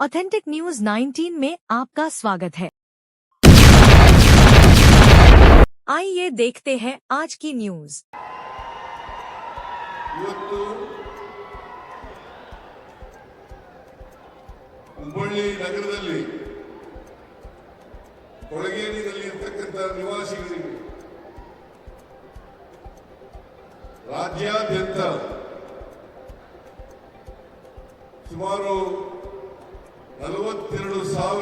Authentic news 19 में आपका स्वागत है आइए देखते हैं आज की न्यूज ಇವತ್ತು ಹುಬ್ಬಳ್ಳಿ ನಗರದಲ್ಲಿ ಕೊಳಗೇರಿಯಲ್ಲಿ ಇರ್ತಕ್ಕಂಥ ನಿವಾಸಿಗಳಿಗೆ ರಾಜ್ಯಾದ್ಯಂತ ಸುಮಾರು ನಲವತ್ತೆರಡು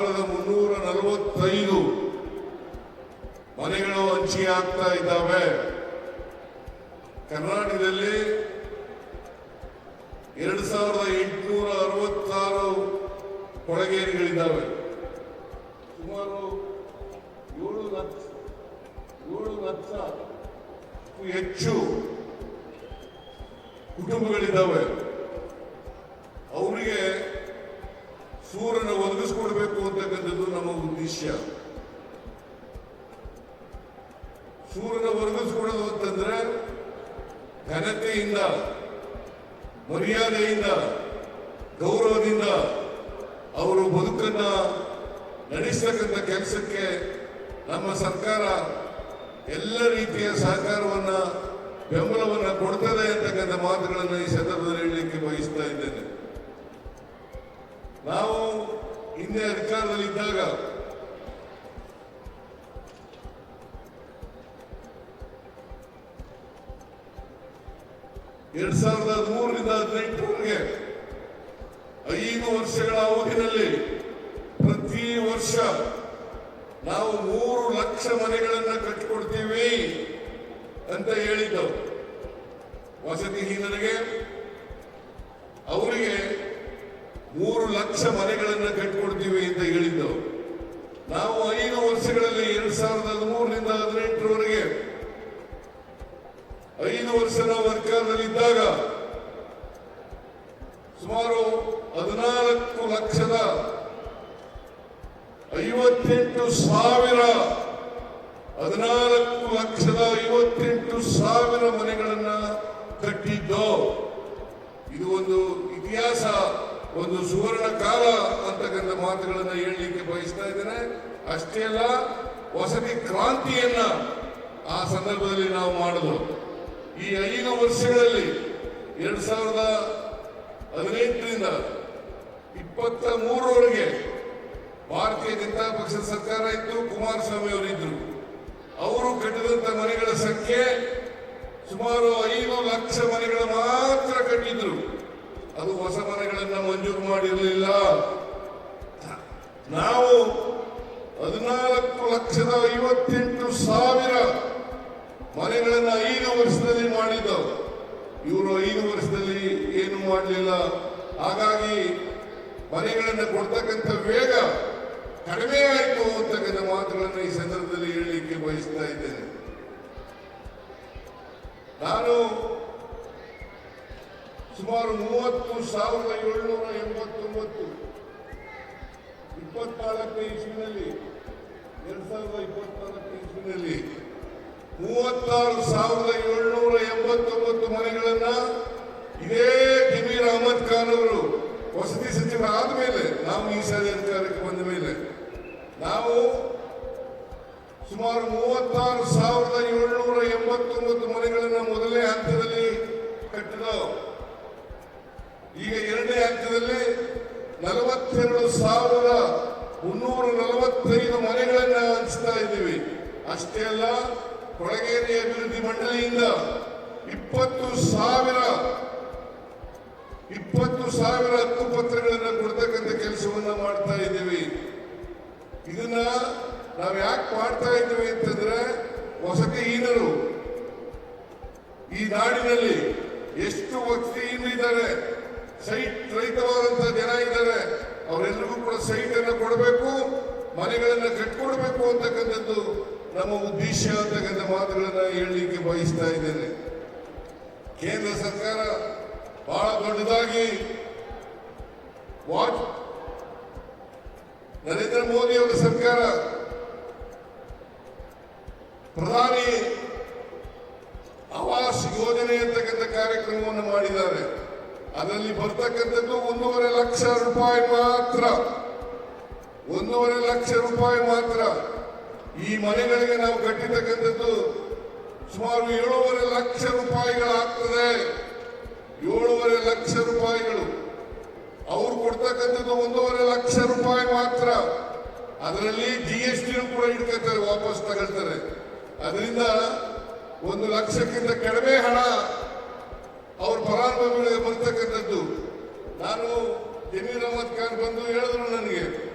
ಸಾವಿರದ ಮುನ್ನೂರ ನಲವತ್ತೈದು ಮನೆಗಳು ಹಂಚಿ ಆಗ್ತಾ ಇದ್ದಾವೆ. ಕರ್ನಾಟಕದಲ್ಲಿ ಎರಡು ಸಾವಿರದ ಎಂಟುನೂರ ಅರವತ್ತಾರು ಕೊಳಗೇರಿಗಳಿದ್ದಾವೆ. ಸುಮಾರು ಏಳು ಲಕ್ಷ ಏಳು ಲಕ್ಷ ಹೆಚ್ಚು ಕುಟುಂಬಗಳಿದ್ದಾವೆ. ಅವರಿಗೆ ಅಂತಕ್ಕಂಥದ್ದು ಉದ್ದೇಶ ಸೂರ್ಯನ ಒದಗಿಸ್ಕೊಡೋದು ಅಂತಂದ್ರೆ ಘನತೆಯಿಂದ, ಮರ್ಯಾದೆಯಿಂದ, ಗೌರವದಿಂದ ಅವರು ಬದುಕನ್ನ ನಡೆಸತಕ್ಕಂಥ ಕೆಲಸಕ್ಕೆ ನಮ್ಮ ಸರ್ಕಾರ ಎಲ್ಲ ರೀತಿಯ ಸಹಕಾರವನ್ನ, ಬೆಂಬಲವನ್ನ ಕೊಡ್ತದೆ ಅಂತಕ್ಕಂಥ ಮಾತುಗಳನ್ನು ಈ ಸಂದರ್ಭದಲ್ಲಿ ಹೇಳಲಿಕ್ಕೆ ಬಯಸ್ತಾ ಇದ್ದೇನೆ. ನಾವು ಹಿಂದೆ ಅಧಿಕಾರದಲ್ಲಿದ್ದಾಗ ಎರಡ್ ಸಾವಿರದ ಹದಿಮೂರರಿಂದ ಹದಿನೆಂಟರವರೆಗೆ ಐದು ವರ್ಷಗಳ ಅವಧಿನಲ್ಲಿ ಪ್ರತಿ ವರ್ಷ ನಾವು ಮೂರು ಲಕ್ಷ ಮನೆಗಳನ್ನ ಕಟ್ಟಿಕೊಡ್ತೀವಿ ಅಂತ ಹೇಳಿದ್ದವು. ವಸತಿಹೀನರಿಗೆ ಅವರಿಗೆ ಮೂರು ಲಕ್ಷ ಮನೆಗಳನ್ನ ಕಟ್ಟಿಕೊಡ್ತೀವಿ ಅಂತ ಹೇಳಿದ್ದವು. ನಾವು ಐದು ವರ್ಷಗಳಲ್ಲಿ ಎರಡ್ ಸಾವಿರದ ಹದಿಮೂರರಿಂದ ಹದಿನೆಂಟರವರೆಗೆ ವರ್ಷ ನಾವು ಅಧಿಕಾರದಲ್ಲಿದ್ದಾಗ ಸುಮಾರು ಹದಿನಾಲ್ಕು ಲಕ್ಷದ ಐವತ್ತೆಂಟು ಸಾವಿರ, ಹದಿನಾಲ್ಕು ಲಕ್ಷದ ಐವತ್ತೆಂಟು ಸಾವಿರ ಮನೆಗಳನ್ನ ಕಟ್ಟಿದ್ದು. ಇದು ಒಂದು ಇತಿಹಾಸ, ಒಂದು ಸುವರ್ಣ ಕಾಲ ಅಂತಕ್ಕಂಥ ಮಾತುಗಳನ್ನು ಹೇಳಲಿಕ್ಕೆ ಬಯಸ್ತಾ ಇದ್ದೇನೆ. ಅಷ್ಟೇ ಅಲ್ಲ, ವಸತಿ ಕ್ರಾಂತಿಯನ್ನ ಆ ಸಂದರ್ಭದಲ್ಲಿ ನಾವು ಮಾಡಿದ್ವು ಈ ಐದು ವರ್ಷಗಳಲ್ಲಿ ಎರಡ್ ಸಾವಿರದ ಹದಿನೆಂಟರಿಂದ ಇಪ್ಪತ್ತ ಮೂರರವರೆಗೆ ಭಾರತೀಯ ಜನತಾ ಪಕ್ಷದ ಸರ್ಕಾರ ಇತ್ತು ಕುಮಾರಸ್ವಾಮಿ ಅವರಿದ್ದರು ಅವರು ಕಟ್ಟಿದಂತ ಮನೆಗಳ ಸಂಖ್ಯೆ ಸುಮಾರು ಐದು ಲಕ್ಷ ಮನೆಗಳು ಮಾತ್ರ ಕಟ್ಟಿದ್ರು. ಅದು ಹೊಸ ಮನೆಗಳನ್ನ ಮಂಜೂರು ಮಾಡಿರಲಿಲ್ಲ. ನಾವು ಹದಿನಾಲ್ಕು ಲಕ್ಷದ ಐವತ್ತೆಂಟು ಸಾವಿರ ಮನೆಗಳನ್ನ ಐದು ವರ್ಷದಲ್ಲಿ ಮಾಡಿದ್ದವು. ಇವರು ಐದು ವರ್ಷದಲ್ಲಿ ಏನು ಮಾಡಲಿಲ್ಲ. ಹಾಗಾಗಿ ಮನೆಗಳನ್ನು ಕೊಡ್ತಕ್ಕಂಥ ವೇಗ ಕಡಿಮೆ ಆಯಿತು ಅಂತಕ್ಕಂಥ ಮಾತುಗಳನ್ನು ಈ ಸಂದರ್ಭದಲ್ಲಿ ಹೇಳಲಿಕ್ಕೆ ಬಯಸ್ತಾ ಇದ್ದೇನೆ. ನಾನು ಸುಮಾರು ಮೂವತ್ತು ಸಾವಿರದ ಏಳ್ನೂರ ಎಂಬತ್ತೊಂಬತ್ತು, ಇಪ್ಪತ್ನಾಲ್ಕನೇ ಇಸ್ವಿನಲ್ಲಿ, ಎರಡ್ ಸಾವಿರದ ಇಪ್ಪತ್ನಾಲ್ಕನೇ ಇಸ್ವಿನಲ್ಲಿ ಮೂವತ್ತಾರು ಸಾವಿರದ ಏಳ್ನೂರ ಎಂಬತ್ತೊಂಬತ್ತು ಮನೆಗಳನ್ನ ಇದೇ ಜಮೀರ್ ಅಹಮದ್ ಖಾನ್ ಅವರು ವಸತಿ ಸಚಿವರಾದ ಮೇಲೆ, ನಾವು ಈ ಸಾರಿ ಅಧಿಕಾರಕ್ಕೆ ಬಂದ ಮೇಲೆ, ನಾವು ಸುಮಾರು ಮೂವತ್ತಾರು ಸಾವಿರದ ಏಳ್ನೂರ ಎಂಬತ್ತೊಂಬತ್ತು ಮನೆಗಳನ್ನ ಮೊದಲನೇ ಹಂತದಲ್ಲಿ ಕಟ್ಟಿದ, ಈಗ ಎರಡನೇ ಹಂತದಲ್ಲಿ ನಲವತ್ತೆರಡು ಸಾವಿರದ ಮುನ್ನೂರ ನಲವತ್ತೈದು ಮನೆಗಳನ್ನ ಹಂಚ್ತಾ ಇದ್ದೀವಿ. ಅಷ್ಟೇ ಅಲ್ಲ ಕೊಳಗೇರಿ ಅಭಿವೃದ್ಧಿ ಮಂಡಳಿಯಿಂದ ಇಪ್ಪತ್ತು ಸಾವಿರ ಇಪ್ಪತ್ತು ಸಾವಿರ ಹಕ್ಕುಪತ್ರಗಳನ್ನ ಕೊಡ್ತಕ್ಕಂಥ ಕೆಲಸವನ್ನ ಮಾಡ್ತಾ ಇದ್ದೀವಿ. ಇದನ್ನ ನಾವು ಯಾಕೆ ಮಾಡ್ತಾ ಇದ್ದೀವಿ ಅಂತಂದ್ರೆ ವಸತಿ ಹೀನರು. ಈ ನಾಡಿನಲ್ಲಿ ಎಷ್ಟು ಇದ್ದಾರೆ, ಸೈಟ್ ರಹಿತವಾದಂತಹ ಜನ ಇದ್ದಾರೆ ಅವರೆಲ್ಲರಿಗೂ ಕೂಡ ಸೈಟ್ ಅನ್ನು ಕೊಡಬೇಕು, ಮನೆಗಳನ್ನ ಕಟ್ಕೊಡ್ಬೇಕು ಅಂತಕ್ಕಂಥದ್ದು ನಮ್ಮ ಉದ್ದೇಶ ಅಂತಕ್ಕಂಥ ಮಾತುಗಳನ್ನ ಹೇಳಲಿಕ್ಕೆ ಬಯಸ್ತಾ ಇದ್ದೇನೆ. ಕೇಂದ್ರ ಸರ್ಕಾರ ಬಹಳ ದೊಡ್ಡದಾಗಿ ವಾಚ್ ನರೇಂದ್ರ ಮೋದಿ ಅವರ ಸರ್ಕಾರ ಪ್ರಧಾನಿ ಆವಾಸ್ ಯೋಜನೆ ಅಂತಕ್ಕಂಥ ಕಾರ್ಯಕ್ರಮವನ್ನು ಮಾಡಿದ್ದಾರೆ. ಅದರಲ್ಲಿ ಅದರಲ್ಲಿ ಬರ್ತಕ್ಕಂಥದ್ದು ಒಂದೂವರೆ ಲಕ್ಷ ರೂಪಾಯಿ ಮಾತ್ರ. ಒಂದೂವರೆ ಲಕ್ಷ ರೂಪಾಯಿ ಮಾತ್ರ. ಈ ಮನೆಗಳಿಗೆ ನಾವು ಕಟ್ಟಿರ್ತಕ್ಕಂಥದ್ದು ಸುಮಾರು ಏಳೂವರೆ ಲಕ್ಷ ರೂಪಾಯಿಗಳಾಗ್ತದೆ. ಏಳೂವರೆ ಲಕ್ಷ ರೂಪಾಯಿಗಳು. ಅವ್ರು ಕೊಡ್ತಕ್ಕಂಥದ್ದು ಒಂದೂವರೆ ಲಕ್ಷ ರೂಪಾಯಿ ಮಾತ್ರ. ಅದರಲ್ಲಿ ಜಿ ಎಸ್ ಟಿ ಕೂಡ ಇಟ್ಕೊತಾರೆ ವಾಪಸ್ ತಗೊಳ್ತಾರೆ. ಅದರಿಂದ ಒಂದು ಲಕ್ಷಕ್ಕಿಂತ ಕಡಿಮೆ ಹಣ ಅವ್ರ ಫಲಾನುಭವಿಗಳಿಗೆ ಬರ್ತಕ್ಕಂಥದ್ದು. ನಾನು ಜಮೀರ್ ಅಹಮದ್ ಖಾನ್ ಬಂದು ಹೇಳಿದ್ರು ನನಗೆ.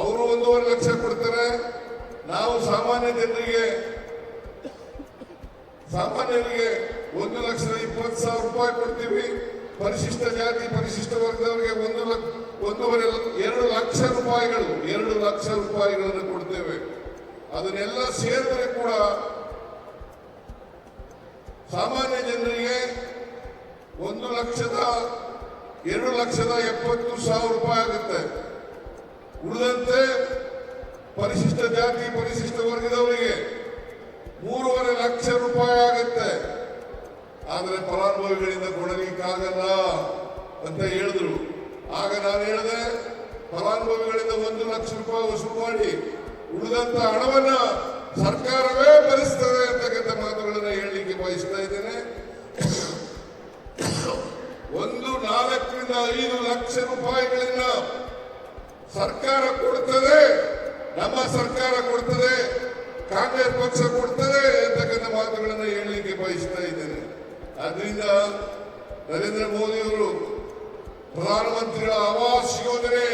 ಅವರು ಒಂದೂವರೆ ಲಕ್ಷ ಕೊಡ್ತಾರೆ. ನಾವು ಸಾಮಾನ್ಯ ಜನರಿಗೆ ಸಾಮಾನ್ಯರಿಗೆ ಒಂದು ಲಕ್ಷದ ಇಪ್ಪತ್ತು ಸಾವಿರ ರೂಪಾಯಿ ಕೊಡ್ತೀವಿ. ಪರಿಶಿಷ್ಟ ಜಾತಿ, ಪರಿಶಿಷ್ಟ ವರ್ಗದವರಿಗೆ ಒಂದು ಲಕ್ಷ ಒಂದೂವರೆ ಎರಡು ಲಕ್ಷ ರೂಪಾಯಿಗಳು, ಎರಡು ಲಕ್ಷ ರೂಪಾಯಿಗಳನ್ನು ಕೊಡ್ತೇವೆ. ಅದನ್ನೆಲ್ಲ ಸೇರಿದ್ರೆ ಕೂಡ ಸಾಮಾನ್ಯ ಜನರಿಗೆ ಒಂದು ಲಕ್ಷದ, ಎರಡು ಲಕ್ಷದ ಎಪ್ಪತ್ತು ಸಾವಿರ ರೂಪಾಯಿ ಆಗುತ್ತೆ. ಉಳಿದಂತೆ ಪರಿಶಿಷ್ಟ ಜಾತಿ, ಪರಿಶಿಷ್ಟ ವರ್ಗದವರಿಗೆ ಮೂರುವರೆ ಲಕ್ಷ ರೂಪಾಯಿ ಆಗುತ್ತೆ. ಆದರೆ ಫಲಾನುಭವಿಗಳಿಂದ ಕೊಡಲಿಕ್ಕಾಗಲ್ಲ ಅಂತ ಹೇಳಿದ್ರು. ಆಗ ನಾನು ಹೇಳಿದೆ, ಫಲಾನುಭವಿಗಳಿಂದ ಒಂದು ಲಕ್ಷ ರೂಪಾಯಿ ವಸೂಲು ಮಾಡಿ ಉಳಿದಂತ ಹಣವನ್ನ ಸರ್ಕಾರವೇ ಭರಿಸ್ತದೆ ಅಂತಕ್ಕಂಥ ಮಾತುಗಳನ್ನು ಹೇಳಲಿಕ್ಕೆ ಬಯಸ್ತಾ ಇದ್ದೇನೆ. ಒಂದು ನಾಲ್ಕರಿಂದ ಐದು ಲಕ್ಷ ರೂಪಾಯಿಗಳನ್ನ ಸರ್ಕಾರ ಕೊಡ್ತದೆ, ನಮ್ಮ ಸರ್ಕಾರ ಕೊಡ್ತದೆ, ಕಾಂಗ್ರೆಸ್ ಪಕ್ಷ ಕೊಡ್ತದೆ ಅಂತಕ್ಕಂಥ ಮಾತುಗಳನ್ನು ಹೇಳಲಿಕ್ಕೆ ಬಯಸ್ತಾ ಇದ್ದೇನೆ. ಆದ್ರಿಂದ ನರೇಂದ್ರ ಮೋದಿ ಅವರು ಪ್ರಧಾನಮಂತ್ರಿಗಳ ಆವಾಸ್ ಯೋಜನೆ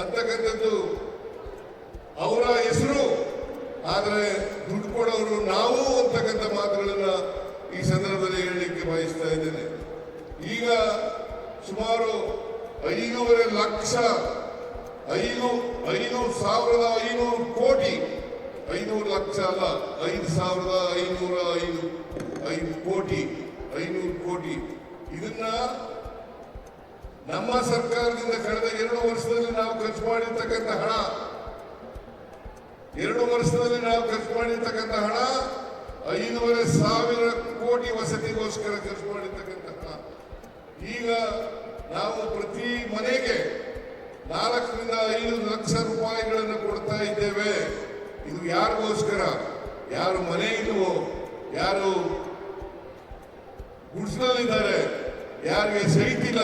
ಅಂತಕ್ಕಂಥದ್ದು ಅವರ ಹೆಸರು, ಆದರೆ ದುಡ್ಡು ಕೊಡೋರು ನಾವು ಅಂತಕ್ಕಂಥ ಮಾತುಗಳನ್ನು ಈ ಸಂದರ್ಭದಲ್ಲಿ ಹೇಳಲಿಕ್ಕೆ ಬಯಸ್ತಾ ಇದ್ದೇನೆ. ಈಗ ಸುಮಾರು ಐದೂವರೆ ಲಕ್ಷ ಐದು ಐನೂರು ಸಾವಿರದ ಐನೂರು ಕೋಟಿ. ಐನೂರು ಲಕ್ಷ ಅಲ್ಲ, ಐದು ಸಾವಿರದ ಐನೂರ ಐದು ಐದು ಕೋಟಿ, ಐನೂರು ಕೋಟಿ. ಇದನ್ನ ನಮ್ಮ ಸರ್ಕಾರದಿಂದ ಕಳೆದ ಎರಡು ವರ್ಷದಲ್ಲಿ ನಾವು ಖರ್ಚು ಮಾಡಿರ್ತಕ್ಕಂಥ ಹಣ. ಎರಡು ವರ್ಷದಲ್ಲಿ ನಾವು ಖರ್ಚು ಮಾಡಿರ್ತಕ್ಕಂಥ ಹಣ, ಐದೂವರೆ ಸಾವಿರ ಕೋಟಿ ವಸತಿಗೋಸ್ಕರ ಖರ್ಚು ಮಾಡಿರ್ತಕ್ಕಂಥ ಹಣ. ಈಗ ನಾವು ಪ್ರತಿ ಮನೆಗೆ ನಾಲ್ಕರಿಂದ ಐದು ಲಕ್ಷ ರೂಪಾಯಿಗಳನ್ನು ಕೊಡ್ತಾ ಇದ್ದೇವೆ. ಇದು ಯಾರಿಗೋಸ್ಕರ? ಯಾರು ಮನೆ ಇಲ್ವೋ ಯಾರು ಗುಡ್ಸ್ನಲ್ಲಿದ್ದಾರೆ? ಯಾರಿಗೆ ಸಹಿತಿಲ್ಲ?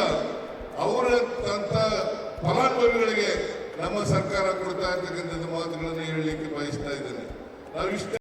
ಅವರ ಅಂತ ಫಲಾನುಭವಿಗಳಿಗೆ ನಮ್ಮ ಸರ್ಕಾರ ಕೊಡ್ತಾ ಇರ್ತಕ್ಕಂಥ ಮಾತುಗಳನ್ನು ಹೇಳಲಿಕ್ಕೆ ಬಯಸ್ತಾ ಇದ್ದೇನೆ. ನಾವು ಇಷ್ಟ